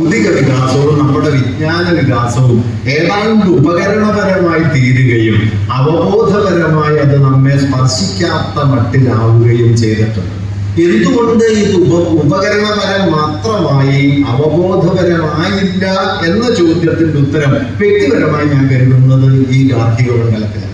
ഭൗതിക വികാസവും നമ്മുടെ വിജ്ഞാന വികാസവും ഏതാണ്ട് ഉപകരണപരമായി തീരുകയും അവബോധപരമായി അത് നമ്മെ സ്പർശിക്കാത്ത മട്ടിലാവുകയും ചെയ്തിട്ടുണ്ട്. എന്തുകൊണ്ട് ഇത് ഉപ ഉപകരണപരം മാത്രമായി അവബോധപരമായില്ല എന്ന ചോദ്യത്തിന്റെ ഉത്തരം വ്യക്തിപരമായി ഞാൻ കരുതുന്നത് ഈ ഗാർഹിക മണ്ഡലത്തിലാണ്.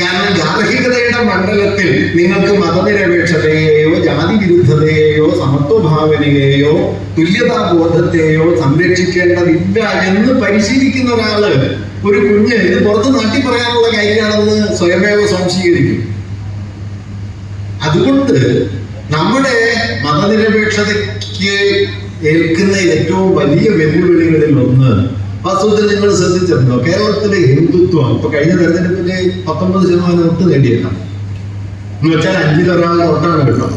കാരണം ഗാർഹികതയുടെ മണ്ഡലത്തിൽ നിങ്ങൾക്ക് മതനിരപേക്ഷതയെയോ ജാതി വിരുദ്ധതയെയോ സമത്വഭാവനയെയോ തുല്യതാബോധത്തെയോ സംരക്ഷിക്കേണ്ടതില്ല എന്ന് പരിശീലിക്കുന്ന ഒരാൾ ഒരു കുഞ്ഞ് ഇത് പുറത്ത് നാട്ടി പറയാനുള്ള കാര്യമാണെന്ന് സ്വയമേവ സംശീകരിക്കും അതുകൊണ്ട് നമ്മുടെ മതനിരപേക്ഷതയ്ക്ക് ഏൽക്കുന്ന ഏറ്റവും വലിയ വെല്ലുവിളികളിൽ ഒന്ന് വസ്തുത നിങ്ങൾ ശ്രദ്ധിച്ചിട്ടുണ്ടോ? കേരളത്തിലെ ഹിന്ദുത്വം ഇപ്പൊ കഴിഞ്ഞ തെരഞ്ഞെടുപ്പിന്റെ പത്തൊമ്പത് ശതമാനം വോട്ട് നേടിയേക്കാം. എന്ന് വെച്ചാൽ അഞ്ചിലൊരാൾ ഒട്ടാണ് കേട്ടോ.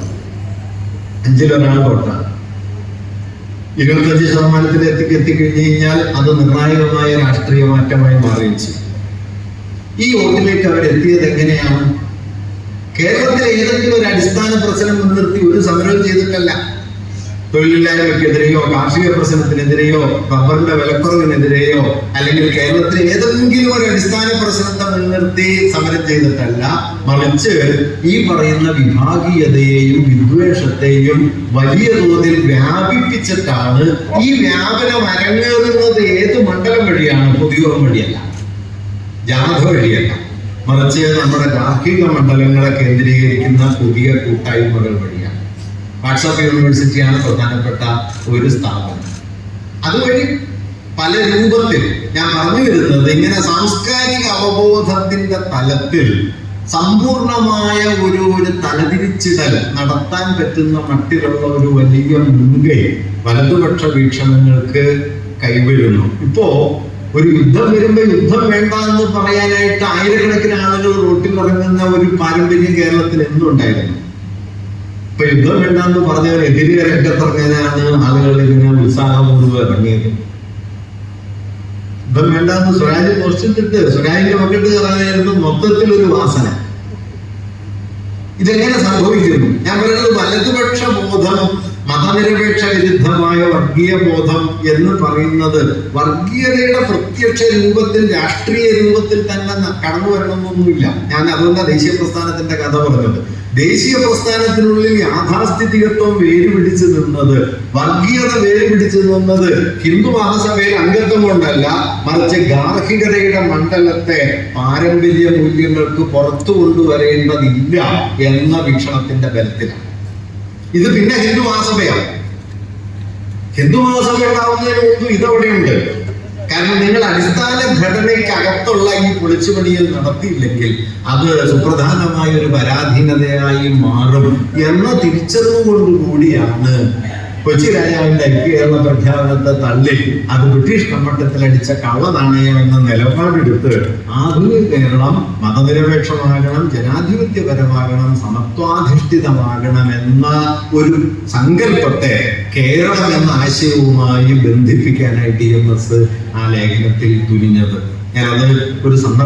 അഞ്ചിലൊരാൾ വോട്ടാണ് ഇരുപത്തഞ്ച് ശതമാനത്തിലേക്ക് എത്തിക്കഴിഞ്ഞു കഴിഞ്ഞാൽ അത് നിർണായകമായ രാഷ്ട്രീയ മാറ്റമായി മാറുകയും ചെയ്യും. ഈ വോട്ടിലേക്ക് അവർ എത്തിയത് എങ്ങനെയാണ്? കേരളത്തിലെ ഏതെങ്കിലും ഒരു അടിസ്ഥാന പ്രശ്നം മുൻനിർത്തി ഒരു സമരം ചെയ്തിട്ടല്ല. തൊഴിലില്ലായ്മയ്ക്കെതിരെയോ കാർഷിക പ്രശ്നത്തിനെതിരെയോ റബ്ബറിന്റെ വിലക്കുറവിനെതിരെയോ അല്ലെങ്കിൽ കേരളത്തിൽ ഏതെങ്കിലും ഒരു അടിസ്ഥാന പ്രശ്നത്തെ മുൻനിർത്തി സമരം ചെയ്തിട്ടല്ല മറിച്ച് ഈ പറയുന്ന വിഭാഗീയതയെയും വിദ്വേഷത്തെയും വലിയ തോതിൽ വ്യാപിപ്പിച്ചിട്ടാണ് ഈ വ്യാപനം അരങ്ങേറുന്നത് ഏത് മണ്ഡലം വഴിയാണ്? പൊതുയോഗം വഴിയല്ല. ജാഥ വഴിയല്ല. മറിച്ച് നമ്മുടെ ഗാർഹിക മണ്ഡലങ്ങളെ കേന്ദ്രീകരിക്കുന്ന പുതിയ കൂട്ടായ്മകൾ വഴിയാണ്. വാട്സാപ്പ് യൂണിവേഴ്സിറ്റിയാണ് പ്രധാനപ്പെട്ട ഒരു സ്ഥാപനം. അതുവഴി പല രൂപത്തിൽ ഞാൻ പറഞ്ഞു വരുന്നത് ഇങ്ങനെ സാംസ്കാരിക അവബോധത്തിന്റെ തലത്തിൽ സമ്പൂർണമായ ഒരു ഒരു തലതിരിച്ചിടൽ നടത്താൻ പറ്റുന്ന മട്ടിലുള്ള ഒരു വലിയ മുൻകൈ വലതുപക്ഷ വീക്ഷണങ്ങൾക്ക് കൈവരുന്നു ഇപ്പോ ഒരു യുദ്ധം വരുമ്പോ യുദ്ധം വേണ്ട എന്ന് പറയാനായിട്ട് ആയിരക്കണക്കിന് ആളുകൾ റോട്ടിൽ ഇറങ്ങുന്ന ഒരു പാരമ്പര്യം കേരളത്തിൽ എന്നും ഉണ്ടായിരുന്നു ഇപ്പൊ യുദ്ധം വേണ്ടെന്ന് പറഞ്ഞവർ എതിരെ രംഗത്തിറങ്ങിയതാണ് ആളുകൾ ഇങ്ങനെ ഉത്സാഹപൂർവം ഇറങ്ങിയത്. യുദ്ധം വേണ്ടെന്ന് സ്വരാജ് പോസ്റ്റിട്ടിട്ട് സ്വരാജിന്റെ മക്കട്ട് കയറാനായിരുന്നു മൊത്തത്തിൽ ഒരു വാസന. ഇതെങ്ങനെ സംഭവിക്കുന്നു? ഞാൻ പറയുന്നത് വലതുപക്ഷ ബോധം മതനിരപേക്ഷ വിരുദ്ധമായ വർഗീയ ബോധം എന്ന് പറയുന്നത് വർഗീയതയുടെ പ്രത്യക്ഷ രൂപത്തിൽ രാഷ്ട്രീയ രൂപത്തിൽ തന്നെ കടന്നു വരണമെന്നൊന്നുമില്ല ഞാൻ അതുകൊണ്ടാണ് ദേശീയ പ്രസ്ഥാനത്തിന്റെ കഥ പറഞ്ഞത്. ദേശീയ പ്രസ്ഥാനത്തിനുള്ളിൽ യാഥാസ്ഥിതികത്വം വേര് പിടിച്ചു നിന്നത് വർഗീയത വേര് പിടിച്ചു നിന്നത് ഹിന്ദു മഹാസഭയിൽ അംഗത്വം കൊണ്ടല്ല മറിച്ച് ഗാർഹികതയുടെ മണ്ഡലത്തെ പാരമ്പര്യ മൂല്യങ്ങൾക്ക് പുറത്തു കൊണ്ടുവരേണ്ടതില്ല എന്ന വീക്ഷണത്തിന്റെ ബലത്തിലാണ്. ഇത് പിന്നെ ഹിന്ദു മഹാസഭയാണ്. ഹിന്ദു മഹാസഭ ഉണ്ടാവുന്നതിന് മുമ്പ് ഇതവിടെയുണ്ട്. കാരണം നിങ്ങൾ അടിസ്ഥാന ഘടനയ്ക്കകത്തുള്ള ഈ പൊളിച്ചുപണിയിൽ നടത്തിയില്ലെങ്കിൽ അത് സുപ്രധാനമായ ഒരു പരാധീനതയായി മാറും എന്ന തിരിച്ചറിവ് കൊണ്ടുകൂടിയാണ് കൊച്ചി രാജാവിന്റെ കേരള പ്രഖ്യാപനത്തെ തള്ളി അത് ബ്രിട്ടീഷ് കമ്മട്ടത്തിൽ അടിച്ച കള്ള നാണയം എന്ന നിലപാടെടുത്ത് ആധുനിക കേരളം മതനിരപേക്ഷമാകണം ജനാധിപത്യപരമാകണം സമത്വാധിഷ്ഠിതമാകണം എന്ന ഒരു സങ്കല്പത്തെ കേരളം എന്ന ആശയവുമായി ബന്ധിപ്പിക്കാനായിട്ട് എം എസ് ആ ലേഖനത്തിൽ തുനിഞ്ഞത്. ഞാനത് ഒരു സന്ദർഭം